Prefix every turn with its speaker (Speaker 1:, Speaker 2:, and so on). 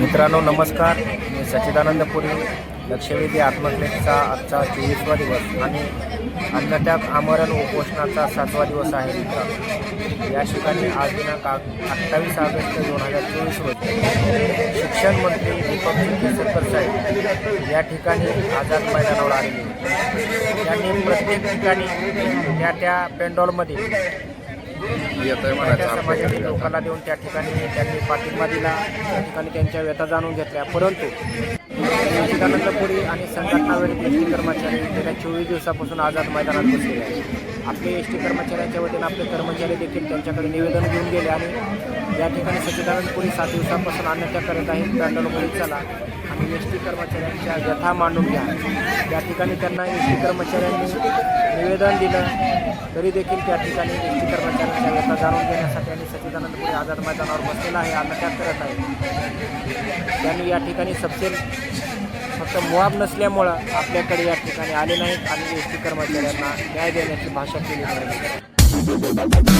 Speaker 1: मित्रांनो नमस्कार. मी सच्चिदानंद पुरी. लक्षवेधी आत्महत्येचा आजचा चोवीसवा दिवस आणि अन्नत्याग आमरण उपोषणाचा सातवा दिवस आहे मित्र या ठिकाणी आज दिनांक अठ्ठावीस ऑगस्ट दोन हजार चोवीस रोजी शिक्षण मंत्री दीपक केसरकर साहेब या ठिकाणी आझाद मैदानावर आलेले त्यांनी प्रत्येक ठिकाणी त्या त्या पेंडॉलमध्ये समाजातील लोकांना देऊन त्या ठिकाणी त्यांनी पाठिंबा दिला. त्या ठिकाणी त्यांच्या व्यथा जाणून घेतल्या. परंतु सच्चिदानंद पुरी आणि संघटनावेळी एस टी कर्मचारी गेल्या चोवीस दिवसापासून आझाद मैदानात बसलेले आहेत. आपले एस टी कर्मचाऱ्यांच्या वतीने आपले कर्मचारी देखील त्यांच्याकडे निवेदन घेऊन गेले आणि या ठिकाणी सच्चिदानंद पुरी सात दिवसापासून अन्नत्याग करत आहेत. पॅन्डलमध्ये चला. आणि एस टी कर्मचाऱ्यांच्या व्यथा मांडून घ्या. त्या ठिकाणी त्यांना एस टी कर्मचाऱ्यांनी निवेदन दिलं. तरी देखील त्या ठिकाणी एस टी कर्मचाऱ्यांच्या व्यथा जाणून घेण्यासाठी आणि सच्चिदानंद पुरी आझाद मैदानावर बसलेला आहे. अन्नत्याग करत आहे त्यांनी या ठिकाणी सबसेल फक्त मुआब नसल्यामुळं आपल्याकडे या ठिकाणी आले नाहीत आणि एस टी कर्मचाऱ्यांना न्याय देण्याची भाषा केली पाहिजे